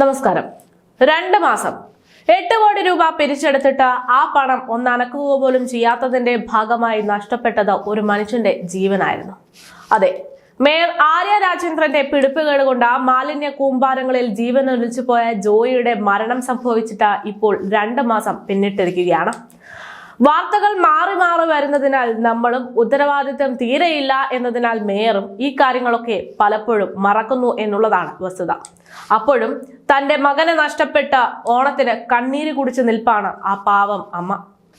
നമസ്കാരം. രണ്ട് മാസം. എട്ട് കോടി രൂപ പിരിച്ചെടുത്തിട്ട് ആ പണം ഒന്നനക്കുക പോലും ചെയ്യാത്തതിന്റെ ഭാഗമായി നഷ്ടപ്പെട്ടത് ഒരു മനുഷ്യന്റെ ജീവനായിരുന്നു. അതെ മേയർ ആര്യ രാജേന്ദ്രന്റെ പിടിപ്പുകേട് കൊണ്ട് മാലിന്യ കൂമ്പാരങ്ങളിൽ ജീവൻ ഒലിച്ചു പോയ ജോയിയുടെ മരണം സംഭവിച്ചിട്ട് ഇപ്പോൾ രണ്ട് മാസം പിന്നിട്ടിരിക്കുകയാണ്. വാർത്തകൾ മാറി മാറി വരുന്നതിനാൽ നമ്മളും ഉത്തരവാദിത്തം തീരെയില്ല എന്നതിനാൽ മേയറും ഈ കാര്യങ്ങളൊക്കെ പലപ്പോഴും മറക്കുന്നു എന്നുള്ളതാണ് വസ്തുത. അപ്പോഴും തന്റെ മകനെ നഷ്ടപ്പെട്ട ഓണത്തിന് കണ്ണീര് കുടിച്ച് നിൽപ്പാണ് ആ പാവം അമ്മ.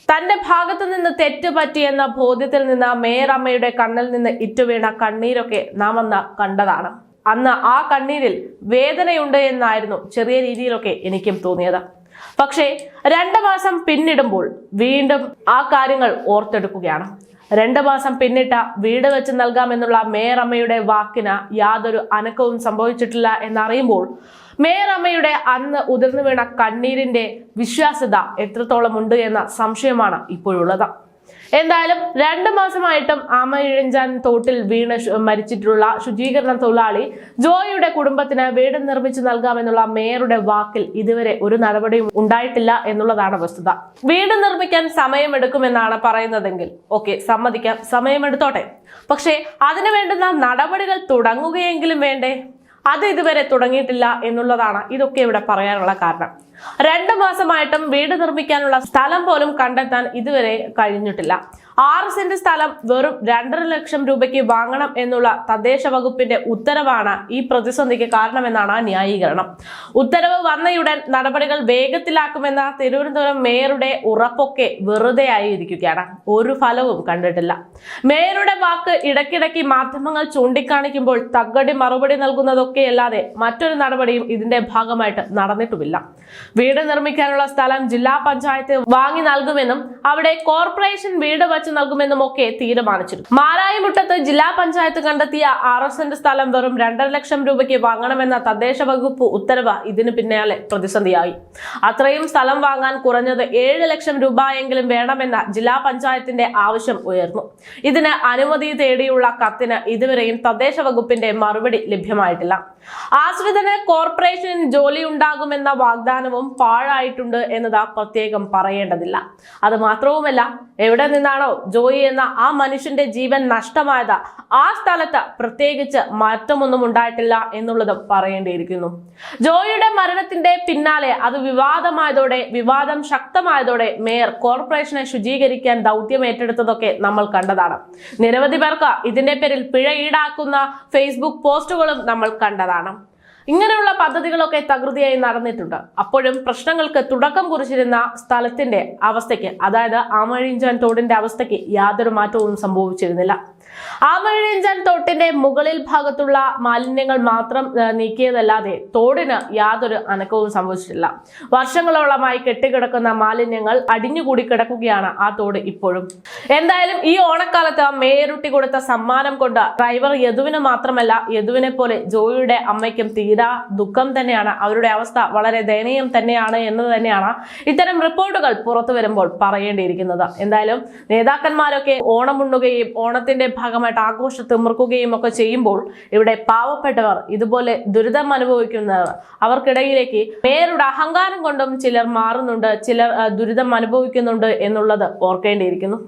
തന്റെ ഭാഗത്തു നിന്ന് തെറ്റ് പറ്റിയെന്ന ബോധ്യത്തിൽ നിന്ന് മേയർ അമ്മയുടെ കണ്ണിൽ നിന്ന് ഇറ്റുവീണ കണ്ണീരൊക്കെ നാം അന്ന് കണ്ടതാണ്. അന്ന് ആ കണ്ണീരിൽ വേദനയുണ്ട് എന്നായിരുന്നു ചെറിയ രീതിയിലൊക്കെ എനിക്കും തോന്നിയത്. പക്ഷേ രണ്ടു മാസം പിന്നിടുമ്പോൾ വീണ്ടും ആ കാര്യങ്ങൾ ഓർത്തെടുക്കുകയാണ്. രണ്ടു മാസം പിന്നിട്ട വീട് വെച്ച് നൽകാമെന്നുള്ള മേയറമ്മയുടെ വാക്കിന് യാതൊരു അനക്കവും സംഭവിച്ചിട്ടില്ല എന്നറിയുമ്പോൾ മേയറമ്മയുടെ അന്ന് ഉതിർന്നു വീണ കണ്ണീരിന്റെ വിശ്വാസ്യത എത്രത്തോളം ഉണ്ട് എന്ന സംശയമാണ് ഇപ്പോഴുള്ളത്. എന്തായാലും രണ്ട് മാസമായിട്ടും ആമയിഴഞ്ചാൻ തോട്ടിൽ വീണ് മരിച്ചിട്ടുള്ള ശുചീകരണ തൊഴിലാളി ജോയിയുടെ കുടുംബത്തിന് വീട് നിർമ്മിച്ചു നൽകാമെന്നുള്ള മേയറുടെ വാക്കിൽ ഇതുവരെ ഒരു നടപടിയും ഉണ്ടായിട്ടില്ല എന്നുള്ളതാണ് വസ്തുത. വീട് നിർമ്മിക്കാൻ സമയമെടുക്കുമെന്നാണ് പറയുന്നതെങ്കിൽ ഓക്കെ സമ്മതിക്കാം സമയമെടുത്തോട്ടെ. പക്ഷേ അതിനു വേണ്ടുന്ന നടപടികൾ തുടങ്ങുകയെങ്കിലും വേണ്ടേ? അത് ഇതുവരെ തുടങ്ങിയിട്ടില്ല എന്നുള്ളതാണ് ഇതൊക്കെ ഇവിടെ പറയാനുള്ള കാരണം. രണ്ട് മാസമായിട്ടും വീട് നിർമ്മിക്കാനുള്ള സ്ഥലം പോലും കണ്ടെത്താൻ ഇതുവരെ കഴിഞ്ഞിട്ടില്ല. ആറ് സെന്റ് സ്ഥലം വെറും രണ്ടര ലക്ഷം രൂപയ്ക്ക് വാങ്ങണം എന്നുള്ള തദ്ദേശ വകുപ്പിന്റെ ഉത്തരവാണ് ഈ പ്രതിസന്ധിക്ക് കാരണമെന്നാണ് ന്യായീകരണം. ഉത്തരവ് വന്നയുടൻ നടപടികൾ വേഗത്തിലാക്കുമെന്ന തിരുവനന്തപുരം മേയറുടെ ഉറപ്പൊക്കെ വെറുതെ ആയിരിക്കുകയാണ്. ഒരു ഫലവും കണ്ടിട്ടില്ല. മേയറുടെ വാക്ക് ഇടയ്ക്കിടയ്ക്ക് മാധ്യമങ്ങൾ ചൂണ്ടിക്കാണിക്കുമ്പോൾ തകടി മറുപടി നൽകുന്നതൊക്കെയല്ലാതെ മറ്റൊരു നടപടിയും ഇതിന്റെ ഭാഗമായിട്ട് നടന്നിട്ടുമില്ല. വീട് നിർമ്മിക്കാനുള്ള സ്ഥലം ജില്ലാ പഞ്ചായത്ത് വാങ്ങി നൽകുമെന്നും അവിടെ കോർപ്പറേഷൻ വീട് വച്ച് നൽകുമെന്നും ഒക്കെ തീരുമാനിച്ചിരുന്നു മാരായിമുട്ടത്ത് ജില്ലാ പഞ്ചായത്ത് കണ്ടെത്തിയ ആർ എസ് എന്റെ സ്ഥലം വെറും രണ്ടര ലക്ഷം രൂപയ്ക്ക് വാങ്ങണമെന്ന തദ്ദേശ വകുപ്പ് ഉത്തരവ് ഇതിന് പിന്നാലെ പ്രതിസന്ധിയായി. അത്രയും സ്ഥലം വാങ്ങാൻ കുറഞ്ഞത് ഏഴ് ലക്ഷം രൂപയെങ്കിലും വേണമെന്ന ജില്ലാ പഞ്ചായത്തിന്റെ ആവശ്യം ഉയർന്നു. ഇതിന് അനുമതി തേടിയുള്ള കത്തിന് ഇതുവരെയും തദ്ദേശ വകുപ്പിന്റെ മറുപടി ലഭ്യമായിട്ടില്ല. ആശ്രിതന് കോർപ്പറേഷനിൽ ജോലി ഉണ്ടാകുമെന്ന വാഗ്ദാനവും പാഴായിട്ടുണ്ട് എന്നതാ പ്രത്യേകം പറയേണ്ടതില്ല. അത് മാത്രവുമല്ല എവിടെ നിന്നാണോ ജോയി എന്ന ആ മനുഷ്യന്റെ ജീവൻ നഷ്ടമായത് ആ സ്ഥലത്ത് പ്രത്യേകിച്ച് മാറ്റമൊന്നും ഉണ്ടായിട്ടില്ല എന്നുള്ളതും പറയേണ്ടിയിരിക്കുന്നു. ജോയിയുടെ മരണത്തിന്റെ പിന്നാലെ അത് വിവാദമായതോടെ വിവാദം ശക്തമായതോടെ മേയർ കോർപ്പറേഷനെ ശുചീകരിക്കാൻ ദൗത്യം ഏറ്റെടുത്തതൊക്കെ നമ്മൾ കണ്ടതാണ്. നിരവധി പേർക്ക് ഇതിന്റെ പേരിൽ പിഴ ഈടാക്കുന്ന ഫേസ്ബുക്ക് പോസ്റ്റുകളും നമ്മൾ കണ്ടതാണ്. ഇങ്ങനെയുള്ള പദ്ധതികളൊക്കെ തകൃതിയായി നടന്നിട്ടുണ്ട്. അപ്പോഴും പ്രശ്നങ്ങൾക്ക് തുടക്കം കുറിച്ചിരുന്ന സ്ഥലത്തിന്റെ അവസ്ഥയ്ക്ക് അതായത് ആമഴിഞ്ചാൻ തോടിന്റെ അവസ്ഥയ്ക്ക് യാതൊരു മാറ്റവും സംഭവിച്ചിരുന്നില്ല. ആമഴിഞ്ചാൻ തോട്ടിന്റെ മുകളിൽ ഭാഗത്തുള്ള മാലിന്യങ്ങൾ മാത്രം നീക്കിയതല്ലാതെ തോടിന് യാതൊരു അനക്കവും സംഭവിച്ചിട്ടില്ല. വർഷങ്ങളോളമായി കെട്ടിക്കിടക്കുന്ന മാലിന്യങ്ങൾ അടിഞ്ഞുകൂടി കിടക്കുകയാണ് ആ തോട് ഇപ്പോഴും. എന്തായാലും ഈ ഓണക്കാലത്ത് മേയറുട്ടി കൊടുത്ത സമ്മാനം കൊണ്ട് ഡ്രൈവർ യദുവിന് മാത്രമല്ല യദുവിനെ പോലെ ജോയിയുടെ അമ്മയ്ക്കും തീരാ ദുഃഖം തന്നെയാണ്. അവരുടെ അവസ്ഥ വളരെ ദയനീയം തന്നെയാണ് എന്ന് തന്നെയാണ് ഇത്തരം റിപ്പോർട്ടുകൾ പുറത്തു വരുമ്പോൾ പറയേണ്ടിയിരിക്കുന്നത്. എന്തായാലും നേതാക്കന്മാരൊക്കെ ഓണമുണ്ണുകയും ഓണത്തിന്റെ ഭാഗമായിട്ട് ആഘോഷ തിമിർക്കുകയും ഒക്കെ ചെയ്യുമ്പോൾ ഇവിടെ പാവപ്പെട്ടവർ ഇതുപോലെ ദുരിതം അനുഭവിക്കുന്നവർ അവർക്കിടയിലേക്ക് മേയറുടെ അഹങ്കാരം കൊണ്ടും ചിലർ മാറുന്നുണ്ട് ചിലർ ദുരിതം അനുഭവിക്കുന്നുണ്ട് എന്നുള്ളത് ഓർക്കേണ്ടിയിരിക്കുന്നു.